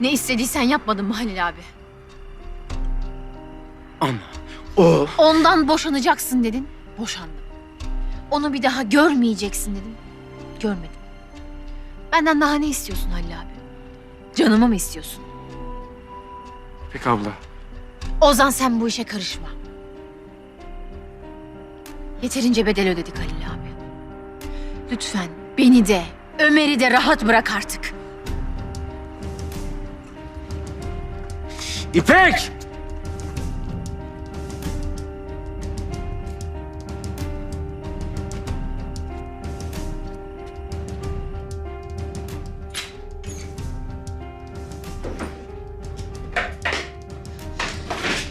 Ne istediysen yapmadın mı Halil abi? Ama o Ondan boşanacaksın dedin. Boşandım. Onu bir daha görmeyeceksin dedim. Görmedim. Benden daha ne istiyorsun Halil abi? Canımı mı istiyorsun? İpek abla. Ozan sen bu işe karışma. Yeterince bedel ödedik Halil abi. Lütfen beni de, Ömer'i de rahat bırak artık. İpek!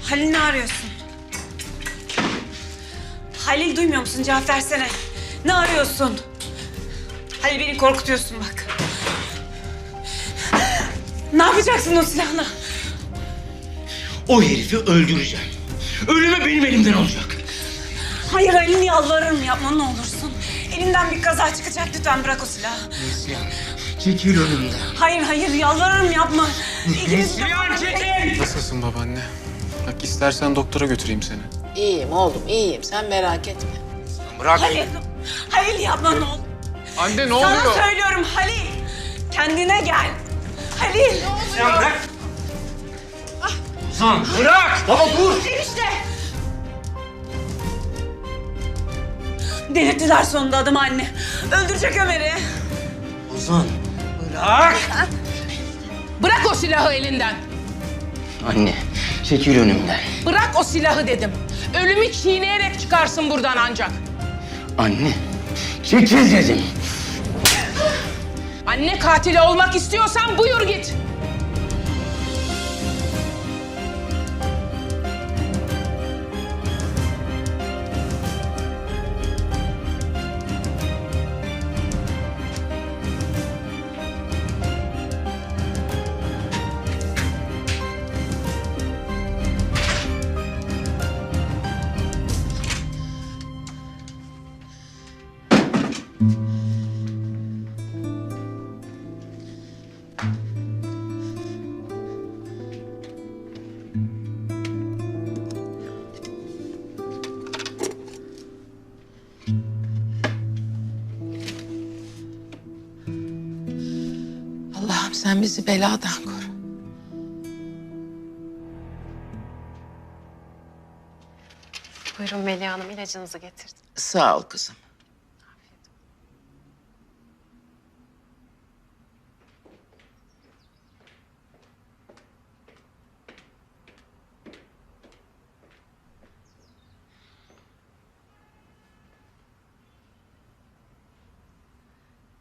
Halil ne arıyorsun? Halil duymuyor musun? Cevap versene. Ne arıyorsun? Halil beni korkutuyorsun bak. Ne yapacaksın o silahla? O herifi öldüreceğim. Ölümü benim elimden olacak. Hayır Halil yalvarırım yapma ne olursun. Elinden bir kaza çıkacak lütfen bırak o silahı. Neslihan, çekil önümden. Hayır hayır yalvarırım yapma. İkiniz de... Neslihan çekil! Nasılsın babaanne? Bak istersen doktora götüreyim seni. İyiyim oğlum iyiyim sen merak etme. Bırak. Halil, Halil yapma ne olur. Anne ne Sana oluyor? söylüyorum Halil. Kendine gel. Ozan bırak. Baba dur. Enişte. Delirttiler sonunda adamı anne. Öldürecek Ömer'i. Ozan bırak. Bırak o silahı elinden. Anne çekil önümden. Bırak o silahı dedim. Ölümü çiğneyerek çıkarsın buradan ancak. Anne çekil dedim. Anne katili olmak istiyorsan buyur git. Allah'ım sen bizi beladan koru. Buyurun Melih Hanım ilacınızı getirdim. Sağ ol kızım.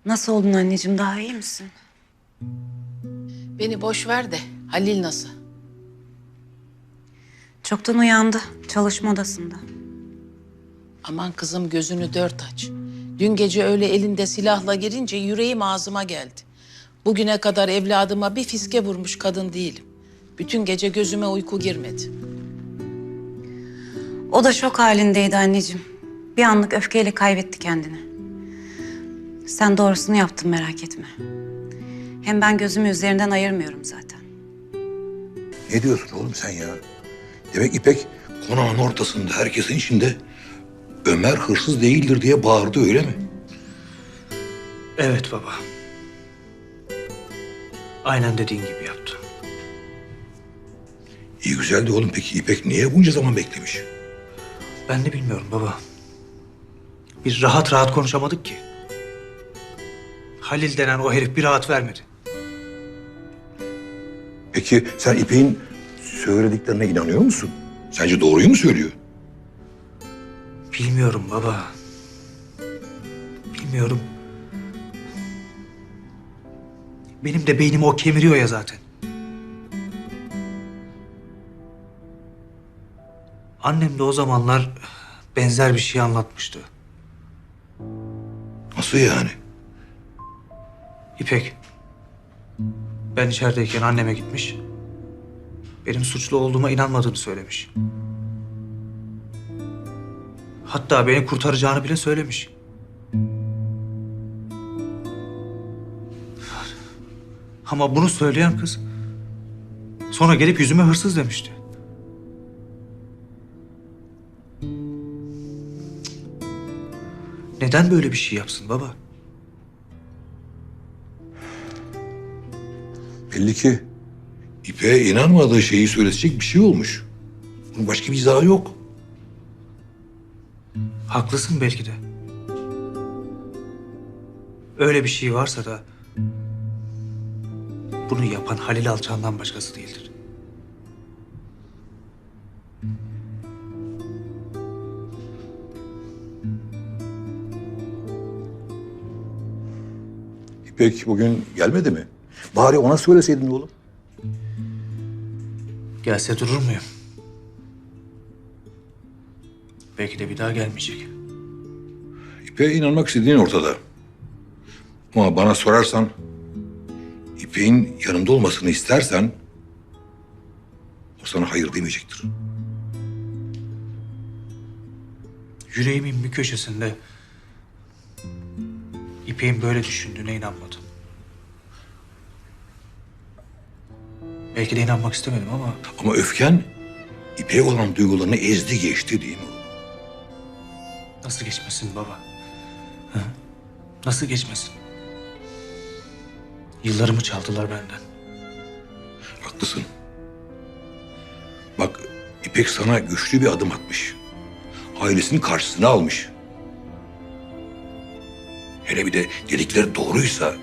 Nasıl oldun anneciğim daha iyi misin? Beni boş ver de Halil nasıl? Çoktan uyandı çalışma odasında. Aman kızım gözünü dört aç. Dün gece öyle elinde silahla girince yüreğim ağzıma geldi. Bugüne kadar evladıma bir fiske vurmuş kadın değilim. Bütün gece gözüme uyku girmedi. O da şok halindeydi anneciğim. Bir anlık öfkeyle kaybetti kendini. Sen doğrusunu yaptın merak etme. Hem ben gözümü üzerinden ayırmıyorum zaten. Ne diyorsun oğlum sen ya? Demek İpek konağın ortasında herkesin içinde Ömer hırsız değildir diye bağırdı öyle mi? Evet baba. Aynen dediğin gibi yaptı. İyi güzel de oğlum peki İpek niye bunca zaman beklemiş? Ben de bilmiyorum baba. Biz rahat rahat konuşamadık ki. Halil denen o herif bir rahat vermedi. Peki sen İpek'in söylediklerine inanıyor musun? Sence doğruyu mu söylüyor? Bilmiyorum baba. Bilmiyorum. Benim de beynimi o kemiriyor ya zaten. Annem de o zamanlar benzer bir şey anlatmıştı. Nasıl yani? İpek. Ben içerideyken anneme gitmiş. Benim suçlu olduğuma inanmadığını söylemiş. Hatta beni kurtaracağını bile söylemiş. Ama bunu söyleyen kız Sonra gelip yüzüme hırsız demişti. Neden böyle bir şey yapsın baba? Belli ki İpek'e inanmadığı şeyi söyleyecek bir şey olmuş. Bunun başka bir izahı yok. Haklısın belki de. Öyle bir şey varsa da bunu yapan Halil Alçan'dan başkası değildir. İpek bugün gelmedi mi? Bari ona söyleseydin oğlum. Gelse durur muyum? Belki de bir daha gelmeyecek. İpek'e inanmak istediğin ortada. Ama bana sorarsan İpek'in yanında olmasını istersen o sana hayır demeyecektir. Yüreğimin bir köşesinde İpek'in böyle düşündüğüne inanmadım. Belki de inanmak istemedim ama Ama öfken İpek'e olan duygularını ezdi geçti değil mi? oğlum? nasıl geçmesin baba? Hı? Nasıl geçmesin? Yıllarımı çaldılar benden. Haklısın. Bak İpek sana güçlü bir adım atmış. Ailesinin karşısına almış. Hele bir de dedikleri doğruysa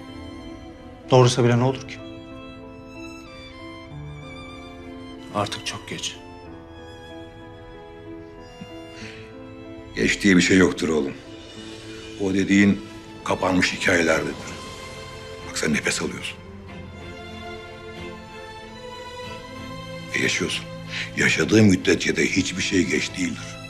Doğrusa bile ne olur ki? Artık çok geç. geç diye bir şey yoktur oğlum. O dediğin kapanmış hikayelerdedir. Bak sen nefes alıyorsun. Ve yaşıyorsun. Yaşadığın müddetçe de hiçbir şey geç değildir.